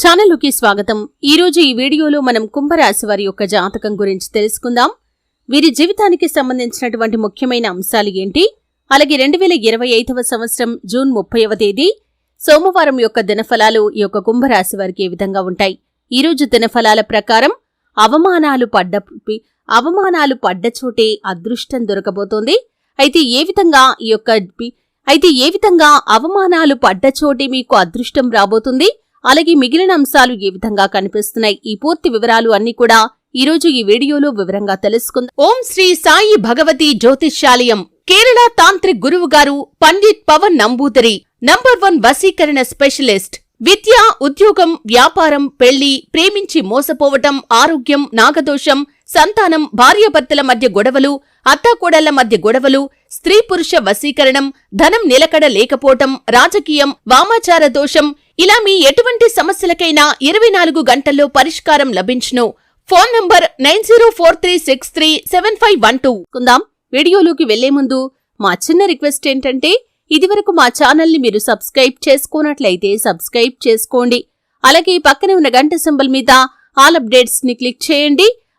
ఛానల్కి స్వాగతం. ఈ రోజు ఈ వీడియోలో మనం కుంభరాశి వారి యొక్క జాతకం గురించి తెలుసుకుందాం. వీరి జీవితానికి సంబంధించినటువంటి ముఖ్యమైన అంశాలు ఏంటి? అలాగే రెండు వేల ఇరవై ఐదవ సంవత్సరం జూన్ ముప్పైవ తేదీ సోమవారం యొక్క దినఫలాలు ఈ యొక్క కుంభరాశి వారికి ఏ విధంగా ఉంటాయి? ఈ రోజు దినఫలాల ప్రకారం అవమానాలు పడ్డ అవమానాలు పడ్డ చోటే అదృష్టం దొరకబోతోంది. అయితే ఏ విధంగా ఈ యొక్క అయితే ఏ విధంగా అవమానాలు పడ్డ చోటే మీకు అదృష్టం రాబోతుంది? అలాగే మిగిలిన అంశాలు ఏ విధంగా కనిపిస్తున్నాయి? ఈ పూర్తి వివరాలు అన్ని కూడా ఈ రోజు ఈ వీడియోలో వివరంగా తెలుసుకుందాం. ఓం శ్రీ సాయి భగవతి జ్యోతిష్యాలయం కేరళ తాంత్రిక్ గురువు గారు పండిత్ పవన్ నంబూదరి నంబర్ వన్ వశీకరణ స్పెషలిస్ట్ విద్య ఉద్యోగం వ్యాపారం పెళ్ళి ప్రేమించి మోసపోవటం ఆరోగ్యం నాగదోషం సంతానం భార్యాభర్తల మధ్య గొడవలు అత్తాకోడళ్ళ మధ్య గొడవలు స్త్రీ పురుష వశీకరణం ధనం నిలకడ లేకపోవటం రాజకీయం వామాచార దోషం ఇలా మీ ఎటువంటి సమస్యలకైనా ఇరవై నాలుగు గంటల్లో పరిష్కారం లభించును. Phone number nine zero four three six three seven five one two. కుందాం వీడియోలోకి వెళ్ళే ముందు మా చిన్న రిక్వెస్ట్ ఏంటంటే ఇదివరకు మా ఛానల్ని మీరు సబ్స్క్రైబ్ చేసుకోనట్లయితే సబ్స్క్రైబ్ చేసుకోండి. అలాగే పక్కనే ఉన్న గంట సింబల్ మీద ఆల్ అప్డేట్స్ని క్లిక్ చేయండి.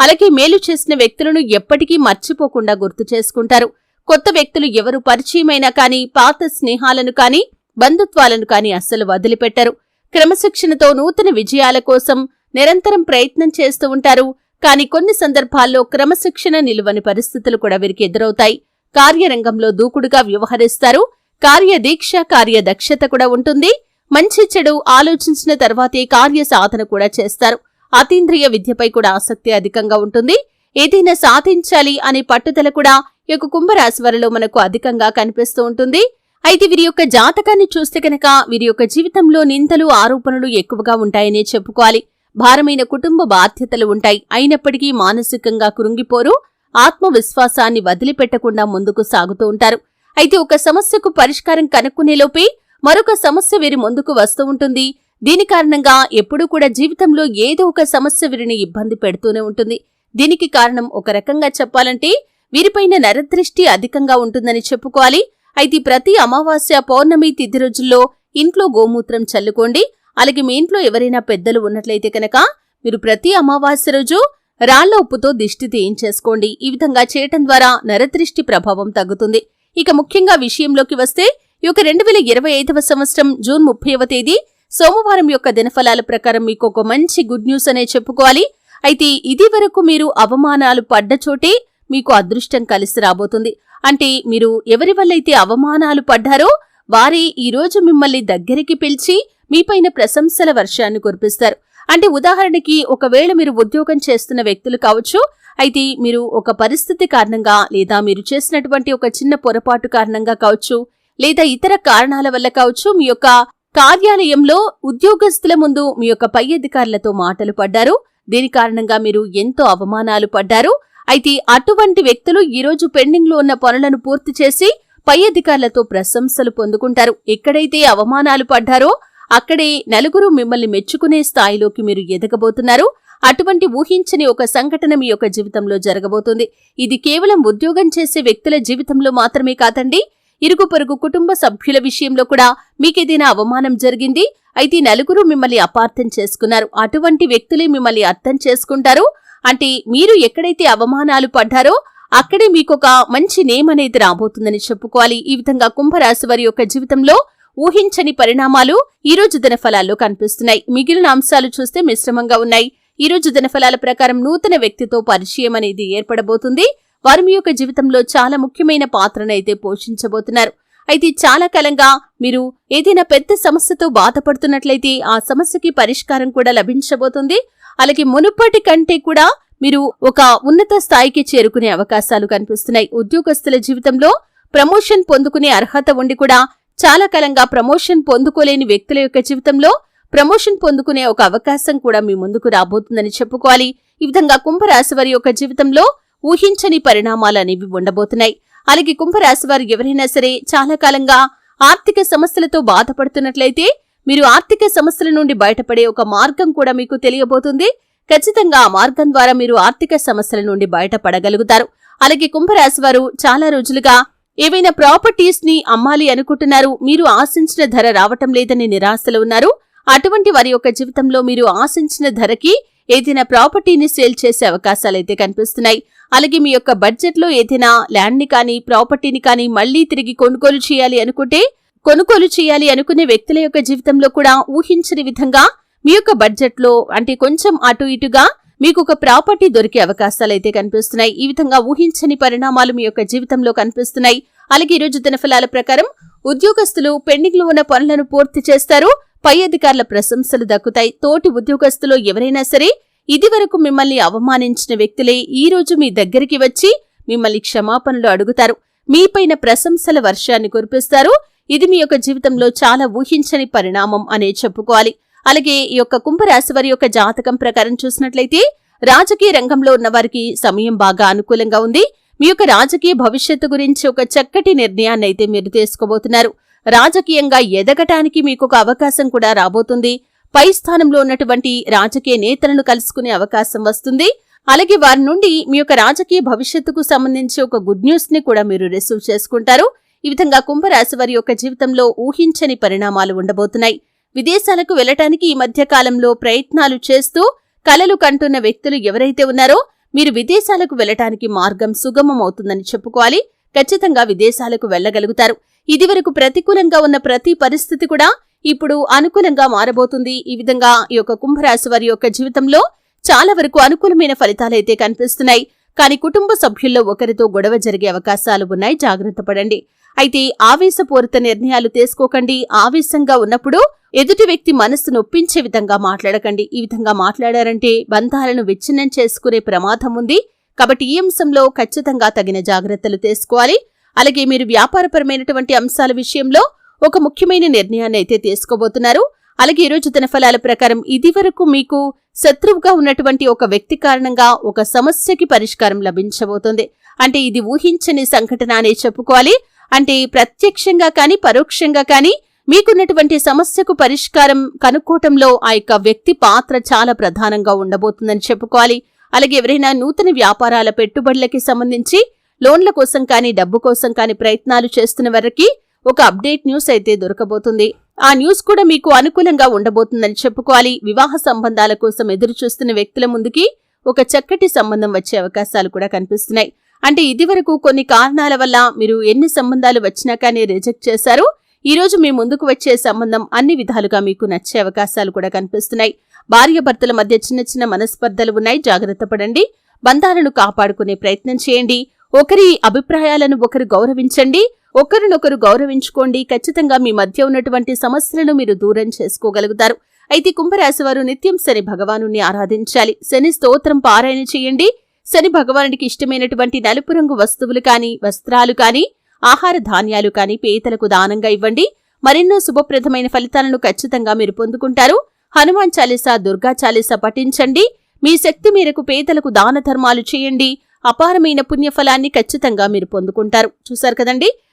అలాగే మేలు చేసిన వ్యక్తులను ఎప్పటికీ మర్చిపోకుండా గుర్తు చేసుకుంటారు. కొత్త వ్యక్తులు ఎవరు పరిచయమైనా కానీ పాత స్నేహాలను కానీ బంధుత్వాలను కానీ అస్సలు వదిలిపెట్టరు. క్రమశిక్షణతో నూతన విజయాల కోసం నిరంతరం ప్రయత్నం చేస్తూ ఉంటారు. కానీ కొన్ని సందర్భాల్లో క్రమశిక్షణ నిలువని పరిస్థితులు కూడా వీరికి ఎదురవుతాయి. కార్యరంగంలో దూకుడుగా వ్యవహరిస్తారు. కార్యదీక్ష కార్యదక్షత కూడా ఉంటుంది. మంచి చెడు ఆలోచించిన తర్వాతే కార్య సాధన కూడా చేస్తారు. అతీంద్రియ విద్యపై కూడా ఆసక్తి అధికంగా ఉంటుంది. ఏదైనా సాధించాలి అనే పట్టుదల కూడా ఈ యొక్క కుంభరాశి వారిలో మనకు అధికంగా కనిపిస్తూ ఉంటుంది. అయితే వీరి యొక్క జాతకాన్ని చూస్తే కనుక వీరి యొక్క జీవితంలో నిందలు ఆరోపణలు ఎక్కువగా ఉంటాయనే చెప్పుకోవాలి. భారమైన కుటుంబ బాధ్యతలు ఉంటాయి. అయినప్పటికీ మానసికంగా కృంగిపోరు ఆత్మవిశ్వాసాన్ని వదిలిపెట్టకుండా ముందుకు సాగుతూ ఉంటారు. అయితే ఒక సమస్యకు పరిష్కారం కనుక్కునేలోపే మరొక సమస్య వీరి ముందుకు వస్తూ ఉంటుంది. దీని కారణంగా ఎప్పుడూ కూడా జీవితంలో ఏదో ఒక సమస్య వీరిని ఇబ్బంది పెడుతూనే ఉంటుంది. దీనికి కారణం ఒక రకంగా చెప్పాలంటే వీరిపైన నరదృష్టి అధికంగా ఉంటుందని చెప్పుకోవాలి. అయితే ప్రతి అమావాస్య పౌర్ణమి తిథి రోజుల్లో ఇంట్లో గోమూత్రం చల్లుకోండి. అలాగే మీ ఇంట్లో ఎవరైనా పెద్దలు ఉన్నట్లయితే కనుక మీరు ప్రతి అమావాస్య రోజు రాళ్ళ ఉప్పుతో దిష్టి తీయించేసుకోండి. ఈ విధంగా చేయటం ద్వారా నరదృష్టి ప్రభావం తగ్గుతుంది. ఇక ముఖ్యంగా విషయంలోకి వస్తే ఈ యొక్క రెండు వేల ఇరవై ఐదవ సంవత్సరం జూన్ ముప్పైవ తేదీ సోమవారం యొక్క దినఫలాల ప్రకారం మీకు ఒక మంచి గుడ్ న్యూస్ అనే చెప్పుకోవాలి. అయితే ఇది వరకు మీరు అవమానాలు పడ్డ చోటే మీకు అదృష్టం కలిసి రాబోతుంది. అంటే మీరు ఎవరి వల్లైతే అవమానాలు పడ్డారో వారే ఈరోజు మిమ్మల్ని దగ్గరికి పిలిచి మీపైన ప్రశంసల వర్షాన్ని కురిపిస్తారు. అంటే ఉదాహరణకి ఒకవేళ మీరు ఉద్యోగం చేస్తున్న వ్యక్తులు కావచ్చు అయితే మీరు ఒక పరిస్థితి కారణంగా లేదా మీరు చేసినటువంటి ఒక చిన్న పొరపాటు కారణంగా కావచ్చు లేదా ఇతర కారణాల వల్ల కావచ్చు మీ యొక్క కార్యాలయంలో ఉద్యోగస్తుల ముందు మీ యొక్క పై అధికారులతో మాటలు పడ్డారు. దీని కారణంగా మీరు ఎంతో అవమానాలు పడ్డారు. అయితే అటువంటి వ్యక్తులు ఈరోజు పెండింగ్లో ఉన్న పనులను పూర్తి చేసి పై అధికారులతో ప్రశంసలు పొందుకుంటారు. ఎక్కడైతే అవమానాలు పడ్డారో అక్కడే నలుగురు మిమ్మల్ని మెచ్చుకునే స్థాయిలోకి మీరు ఎదగబోతున్నారు. అటువంటి ఊహించని ఒక సంఘటన మీ యొక్క జీవితంలో జరగబోతుంది. ఇది కేవలం ఉద్యోగం చేసే వ్యక్తుల జీవితంలో మాత్రమే కాదండి. ఇరుగు పొరుగు కుటుంబ సభ్యుల విషయంలో కూడా మీకేదైనా అవమానం జరిగింది? అయితే నలుగురు మిమ్మల్ని అపార్థం చేసుకున్నారు. అటువంటి వ్యక్తులే మిమ్మల్ని అర్థం చేసుకుంటారు. అంటే మీరు ఎక్కడైతే అవమానాలు పడ్డారో అక్కడే మీకొక మంచి నేమ్ అనేది రాబోతుందని చెప్పుకోవాలి. ఈ విధంగా కుంభరాశి వారి యొక్క జీవితంలో ఊహించని పరిణామాలు ఈ రోజు దినఫలాల్లో కనిపిస్తున్నాయి. మిగిలిన అంశాలు చూస్తే మిశ్రమంగా ఉన్నాయి. ఈ రోజు దినఫలాల ప్రకారం నూతన వ్యక్తితో పరిచయం అనేది ఏర్పడబోతుంది. వారు మీ యొక్క జీవితంలో చాలా ముఖ్యమైన పాత్రనైతే పోషించబోతున్నారు. అయితే చాలా కాలంగా మీరు ఏదైనా పెద్ద సమస్యతో బాధపడుతున్నట్లయితే ఆ సమస్యకి పరిష్కారం కూడా లభించబోతుంది. అలాగే మునుపటి కంటే కూడా మీరు ఒక ఉన్నత స్థాయికి చేరుకునే అవకాశాలు కనిపిస్తున్నాయి. ఉద్యోగస్తుల జీవితంలో ప్రమోషన్ పొందుకునే అర్హత ఉండి కూడా చాలా కాలంగా ప్రమోషన్ పొందుకోలేని వ్యక్తుల యొక్క జీవితంలో ప్రమోషన్ పొందుకునే ఒక అవకాశం కూడా మీ ముందుకు రాబోతుందని చెప్పుకోవాలి. ఈ విధంగా కుంభరాశి వారి యొక్క జీవితంలో ఊహించని పరిణామాలనేవి ఉండబోతున్నాయి. అలాగే కుంభరాశి వారు ఎవరైనా సరే చాలా కాలంగా ఆర్థిక సమస్యలతో బాధపడుతున్నట్లయితే మీరు ఆర్థిక సమస్యల నుండి బయటపడే ఒక మార్గం కూడా మీకు తెలియబోతుంది. ఖచ్చితంగా ఆ మార్గం ద్వారా మీరు ఆర్థిక సమస్యల నుండి బయటపడగలుగుతారు. అలాగే కుంభరాశి వారు చాలా రోజులుగా ఏవైనా ప్రాపర్టీస్ని అమ్మాలి అనుకుంటున్నారు. మీరు ఆశించిన ధర రావటం లేదని నిరాశలో ఉన్నారు. అటువంటి వారి యొక్క జీవితంలో మీరు ఆశించిన ధరకి ఏదైనా ప్రాపర్టీని సేల్ చేసే అవకాశాలైతే కనిపిస్తున్నాయి. అలాగే మీ యొక్క బడ్జెట్లో ఏదైనా ల్యాండ్ని కానీ ప్రాపర్టీని కానీ మళ్ళీ తిరిగి కొనుగోలు చేయాలి అనుకుంటే కొనుగోలు చేయాలి అనుకునే వ్యక్తుల యొక్క జీవితంలో కూడా ఊహించని విధంగా మీ యొక్క బడ్జెట్లో అంటే కొంచెం అటు ఇటుగా మీకు ఒక ప్రాపర్టీ దొరికే అవకాశాలు అయితే కనిపిస్తున్నాయి. ఈ విధంగా ఊహించని పరిణామాలు మీ యొక్క జీవితంలో కనిపిస్తున్నాయి. అలాగే ఈరోజు దినఫలాల ప్రకారం ఉద్యోగస్తులు పెండింగ్లో ఉన్న పనులను పూర్తి చేస్తారు. పై అధికారుల ప్రశంసలు దక్కుతాయి. తోటి ఉద్యోగస్తులు ఎవరైనా సరే ఇదివరకు మిమ్మల్ని అవమానించిన వ్యక్తులే ఈ రోజు మీ దగ్గరికి వచ్చి మిమ్మల్ని క్షమాపణలు అడుగుతారు. మీపైన ప్రశంసల వర్షాన్ని కురిపిస్తారు. ఇది మీ యొక్క జీవితంలో చాలా ఊహించని పరిణామం అనే చెప్పుకోవాలి. అలాగే ఈ యొక్క కుంభరాశి వారి యొక్క జాతకం ప్రకారం చూసినట్లయితే రాజకీయ రంగంలో ఉన్న వారికి సమయం బాగా అనుకూలంగా ఉంది. మీ యొక్క రాజకీయ భవిష్యత్తు గురించి ఒక చక్కటి నిర్ణయాన్ని అయితే మీరు తీసుకోబోతున్నారు. రాజకీయంగా ఎదగటానికి మీకు ఒక అవకాశం కూడా రాబోతుంది. పై స్థానంలో ఉన్నటువంటి రాజకీయ నేతలను కలుసుకునే అవకాశం వస్తుంది. అలాగే వారి నుండి మీ యొక్క రాజకీయ భవిష్యత్తుకు సంబంధించి ఒక గుడ్ న్యూస్ని కూడా మీరు రిసీవ్ చేసుకుంటారు. ఈ విధంగా కుంభరాశి వారి యొక్క జీవితంలో ఊహించని పరిణామాలు ఉండబోతున్నాయి. విదేశాలకు వెళ్ళటానికి ఈ మధ్య కాలంలో ప్రయత్నాలు చేస్తూ కలలు కంటున్న వ్యక్తులు ఎవరైతే ఉన్నారో మీరు విదేశాలకు వెళ్ళటానికి మార్గం సుగమం అవుతుందని చెప్పుకోవాలి. ఖచ్చితంగా విదేశాలకు వెళ్ళగలుగుతారు ఇదివరకు ప్రతికూలంగా ఉన్న ప్రతి పరిస్థితి కూడా ఇప్పుడు అనుకూలంగా మారబోతుంది. ఈ విధంగా ఈ యొక్క కుంభరాశి వారి యొక్క జీవితంలో చాలా వరకు అనుకూలమైన ఫలితాలైతే కనిపిస్తున్నాయి. కానీ కుటుంబ సభ్యుల్లో ఒకరితో గొడవ జరిగే అవకాశాలు ఉన్నాయి. జాగ్రత్త పడండి. అయితే ఆవేశపూరిత నిర్ణయాలు తీసుకోకండి. ఆవేశంగా ఉన్నప్పుడు ఎదుటి వ్యక్తి మనస్సు నొప్పించే విధంగా మాట్లాడకండి. ఈ విధంగా మాట్లాడారంటే బంధాలను విచ్ఛిన్నం చేసుకునే ప్రమాదం ఉంది. కాబట్టి ఈ అంశంలో ఖచ్చితంగా తగిన జాగ్రత్తలు తీసుకోవాలి. అలాగే మీరు వ్యాపారపరమైనటువంటి అంశాల విషయంలో ఒక ముఖ్యమైన నిర్ణయాన్ని అయితే తీసుకోబోతున్నారు. అలాగే ఈరోజు తన ఫలాల ప్రకారం ఇదివరకు మీకు శత్రువుగా ఉన్నటువంటి ఒక వ్యక్తి కారణంగా ఒక సమస్యకి పరిష్కారం లభించబోతుంది. అంటే ఇది ఊహించని సంఘటన అనే చెప్పుకోవాలి. అంటే ప్రత్యక్షంగా కానీ పరోక్షంగా కానీ మీకున్నటువంటి సమస్యకు పరిష్కారం కనుక్కోవటంలో ఆ యొక్క వ్యక్తి పాత్ర చాలా ప్రధానంగా ఉండబోతుందని చెప్పుకోవాలి. అలాగే ఎవరైనా నూతన వ్యాపారాల పెట్టుబడులకి సంబంధించి లోన్ల కోసం కానీ డబ్బు కోసం కానీ ప్రయత్నాలు చేస్తున్న వారికి ఒక అప్డేట్ న్యూస్ అయితే దొరకబోతుంది. ఆ న్యూస్ కూడా మీకు అనుకూలంగా ఉండబోతుందని చెప్పుకోవాలి. వివాహ సంబంధాల కోసం ఎదురు చూస్తున్న వ్యక్తుల ముందుకి ఒక చక్కటి సంబంధం వచ్చే అవకాశాలు కూడా కనిపిస్తున్నాయి. అంటే ఇదివరకు కొన్ని కారణాల వల్ల మీరు ఎన్ని సంబంధాలు వచ్చినా కానీ రిజెక్ట్ చేశారు. ఈ రోజు మీ ముందుకు వచ్చే సంబంధం అన్ని విధాలుగా మీకు నచ్చే అవకాశాలు కూడా కనిపిస్తున్నాయి. భార్యాభర్తల మధ్య చిన్న చిన్న మనస్పర్ధలు ఉన్నాయి. జాగ్రత్త పడండి. బంధాలను కాపాడుకునే ప్రయత్నం చేయండి. ఒకరి అభిప్రాయాలను ఒకరు గౌరవించండి. ఒకరినొకరు గౌరవించుకోండి. ఖచ్చితంగా మీ మధ్య ఉన్నటువంటి సమస్యలను మీరు దూరం చేసుకోగలుగుతారు. అయితే కుంభరాశి వారు నిత్యం శని భగవాను ఆరాధించాలి. శని స్తోత్రం పారాయణ చేయండి. శని భగవానుడికి ఇష్టమైనటువంటి నలుపు రంగు వస్తువులు కానీ వస్త్రాలు కానీ ఆహార ధాన్యాలు కానీ పేతలకు దానంగా ఇవ్వండి. మరెన్నో శుభప్రదమైన ఫలితాలను ఖచ్చితంగా మీరు పొందుకుంటారు. హనుమాన్ చాలీసా దుర్గా చాలీసా పఠించండి. మీ శక్తి మేరకు పేదలకు దాన ధర్మాలు చేయండి. అపారమైన పుణ్యఫలాన్ని ఖచ్చితంగా మీరు పొందుకుంటారు. చూశారు కదండి?